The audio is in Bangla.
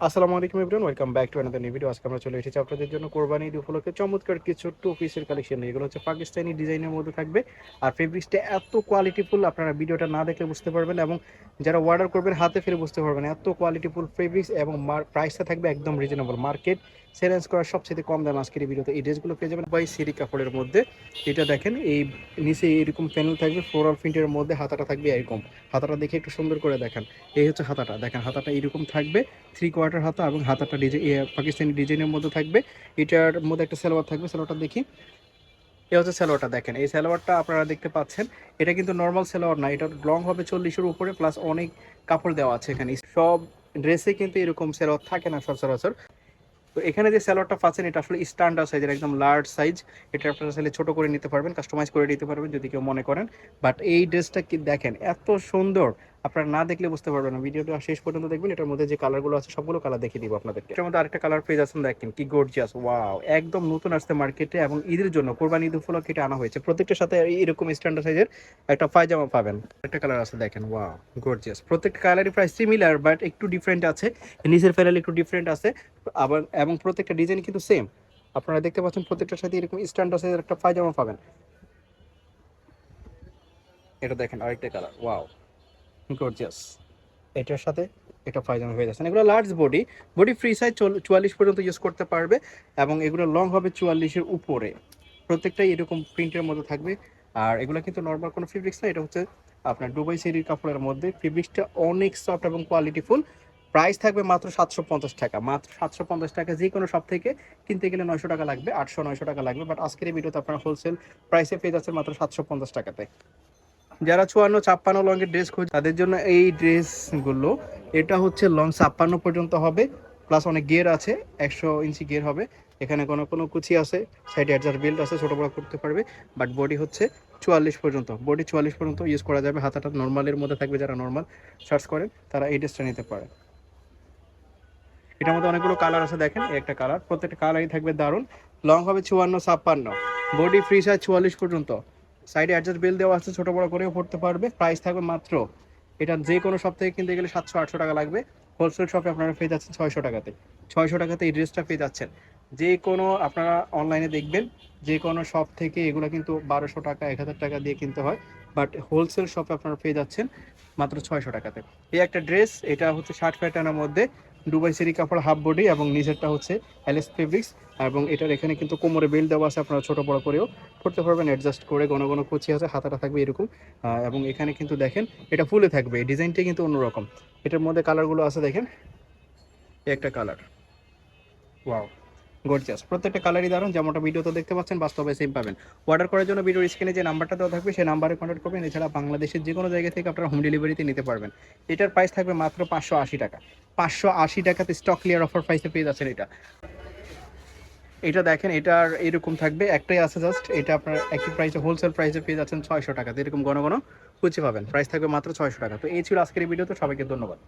আসসালামু আলাইকুম everyone welcome back to another new video আজকে আমরা চলে এসেছি আপনাদের জন্য কোরবানি ঈদ উপলক্ষে। চমৎকার কিছু টু পিসের কালেকশন এগুলো হচ্ছে পাকিস্তানি ডিজাইনের মধ্যে থাকবে। আর ফেব্রিক্সটা এত কোয়ালিটিফুল আপনারা ভিডিওটা না দেখলে বুঝতে পারবেন এবং যারা অর্ডার করবেন, হাতে ফিরে বুঝতে পারবেন। এত কোয়ালিটিফুল ফেব্রিক্স এবং প্রাইসটা থাকবে একদম রিজনেবল মার্কেট সেলেন্স করার সবচেয়ে কম দাম আজকের এই ভিডিওতে। এই ড্রেসগুলো পেয়ে যাবেন বাই সিরি কাপড়ের মধ্যে। এটা দেখেন, এই নিচে এরকম প্যানেল থাকবে ফ্লোরাল প্রিন্টের মধ্যে হাতাটা থাকবে এরকম। হাতাটা দেখে একটু সুন্দর করে দেখেন। এই হচ্ছে হাতাটা। দেখেন, হাতাটা এরকম থাকবে। থ্রি কোয়ার্টার হাতা এবং হাতাটা ডিজাইন পাকিস্তানি ডিজাইনের মধ্যে থাকবে। এটার মধ্যে একটা সালোয়ার থাকবে, সালোয়ারটা দেখি। এ হচ্ছে সালোয়ারটা দেখেন। এই সালোয়ারটা আপনারা দেখতে পাচ্ছেন। এটা কিন্তু নর্মাল সালোয়ার না, এটা লং হবে চল্লিশের উপরে প্লাস অনেক কাপড় দেওয়া আছে এখানে। সব ড্রেসে কিন্তু এরকম সালোয়ার থাকে না সচরাচর। তো এখানে যে স্যালোয়ারটা পাচ্ছেন, এটা আসলে স্ট্যান্ডার্ড সাইজের একদম লার্জ সাইজ এটা আপনারা চাইলে ছোট করে নিতে পারবেন কাস্টমাইজ করে নিতে পারবেন, যদি কেউ মনে করেন। বাট এই ড্রেসটা কি দেখেন, এত সুন্দর। আপনারা না দেখলে বুঝতে পারবেন না। ভিডিওটা শেষ পর্যন্ত দেখবেন, এটার মধ্যে যে কালারগুলো আছে, সবগুলো কালার দেখিয়ে দিব আপনাদেরকে। এটার মধ্যে আরেকটা কালার পেজ যাচ্ছেন দেখেন কি গর্জিয়াস ওয়াও একদম নতুন আসছে মার্কেটে এবং ঈদের জন্য কোরবানি ঈদ উপলক্ষে এটা আনা হয়েছে। প্রত্যেকটার সাথে এরকম স্ট্যান্ডার্ড সাইজের একটা পায়জামা পাবেন। একটা কালার আছে, দেখেন ওয়াও গর্জিয়াস প্রত্যেকটা কালারই প্রায় সিমিলার বাট একটু ডিফারেন্ট আছে, নিচের ফেরাল একটু ডিফারেন্ট আছে, আবার, এবং প্রত্যেকটা ডিজাইন কিন্তু সেম আপনারা দেখতে পাচ্ছেন প্রত্যেকটার সাথে এরকম স্ট্যান্ডার্ড সাইজের একটা পায়জামা পাবেন। এটা দেখেন আরেকটা কালার ওয়াও গর্জিয়াস এটার সাথে এটা পায়জামা হয়ে যাচ্ছে। এগুলো large body body free size চুয়াল্লিশ পর্যন্ত ইউজ করতে পারবে এবং এগুলো লং হবে চুয়াল্লিশের উপরে। প্রত্যেকটাই এরকম প্রিন্টের মধ্যে থাকবে। আর এগুলো কিন্তু নর্মাল কোনো ফেব্রিক্স না, এটা হচ্ছে আপনার দুবাই সেরির কাপড়ের মধ্যে। ফেব্রিক্সটা অনেক সফট এবং কোয়ালিটিফুল প্রাইস থাকবে মাত্র সাতশো পঞ্চাশ টাকা। মাত্র সাতশো পঞ্চাশ টাকা যে কোনো সব থেকে কিনতে গেলে নয়শো টাকা লাগবে, আটশো নয়শো টাকা লাগবে। বাট আজকের এই ভিডিওতে আপনারা হোলসেল প্রাইসে পেয়ে যাচ্ছেন মাত্র সাতশো পঞ্চাশ টাকাতে। যারা চুয়ান্ন, ছাপ্পান্ন লংয়ের ড্রেস খোঁজ, তাদের জন্য এই ড্রেসগুলো এটা হচ্ছে লং ছাপ্পান্ন পর্যন্ত হবে প্লাস অনেক গিয়ার আছে, একশো ইঞ্চি গিয়ার হবে, এখানে কোনো কোনো কুচি আছে সাইডে অ্যাডজাস্ট বেল্ট আছে, ছোটো বড় করতে পারবে বাট বডি হচ্ছে চুয়াল্লিশ পর্যন্ত বডি চুয়াল্লিশ পর্যন্ত ইউজ করা যাবে হাতাটা নর্মালের মধ্যে থাকবে, যারা নর্মাল সার্চ করেন, তারা এই ড্রেসটা নিতে পারে। এটার মধ্যে অনেকগুলো কালার আছে, দেখেন একটা কালার প্রত্যেকটা কালারই থাকবে দারুণ লং হবে চুয়ান্ন, ছাপ্পান্ন বডি ফ্রি সাইজ চুয়াল্লিশ পর্যন্ত সাইডে অ্যাডজাস্ট বেল দেওয়া আছে, ছোটো বড় করেও পড়তে পারবে। প্রাইস থাকবে মাত্র, এটা যে কোনো সব থেকে কিনতে গেলে সাতশো, আটশো টাকা লাগবে। হোলসেল শপে আপনারা পেয়ে যাচ্ছেন ছয়শো টাকাতে। ছয়শো টাকাতে এই ড্রেসটা পেয়ে যাচ্ছেন। যে কোনো আপনারা অনলাইনে দেখবেন, যে কোনো শপ থেকে এগুলো কিন্তু বারোশো টাকা, এক হাজার টাকা দিয়ে কিনতে হয়। বাট হোলসেল শপে আপনারা পেয়ে যাচ্ছেন মাত্র ছয়শো টাকাতে। এই একটা ড্রেস এটা হচ্ছে ষাট প্যাটার্নের মধ্যে দুবাই সেরি কাপড় হাফ বডি এবং নিচেরটা হচ্ছে অ্যালেস ফেব্রিক্স এবং এটার এখানে কিন্তু কোমরে বেল্ট দেওয়া আছে আপনারা ছোটো বড়ো করেও। করতে পারবেন অ্যাডজাস্ট করে ঘন ঘন কুচি আছে, হাতাটা থাকবে এরকম। এবং এখানে কিন্তু দেখেন, এটা ফুলে থাকবে এই ডিজাইনটা কিন্তু অন্যরকম। এটার মধ্যে কালারগুলো আছে দেখেন একটা কালার ওয়াও গর্জিয়াস প্রত্যেকটা কালারই দারুণ যেমনটা ভিডিওতে দেখতে পাচ্ছেন, বাস্তবে সেম পাবেন। অর্ডার করার জন্য ভিডিওর স্ক্রিনে যে নাম্বারটা দেওয়া থাকবে, সেই নাম্বারে কন্ট্যাক্ট করবেন। এছাড়া বাংলাদেশের যে কোনো জায়গা থেকে আপনারা হোম ডেলিভারিতে নিতে পারবেন। এটার প্রাইস থাকবে মাত্র পাঁচশো আশি টাকা। পাঁচশো আশি টাকাতে স্টক ক্লিয়ার অফার প্রাইসে পেয়ে যাচ্ছেন এটা। এটা দেখেন, এটার এরকম থাকবে, একটাই আছে জাস্ট এটা আপনার একই প্রাইসে হোলসেল প্রাইসে পেয়ে যাচ্ছেন ছয়শো টাকাতে, এরকম ঘন ঘন কুচি পাবেন। প্রাইস থাকবে মাত্র ছয়শো টাকা। তো এই ছিল আজকের ভিডিও তো সবাইকে ধন্যবাদ।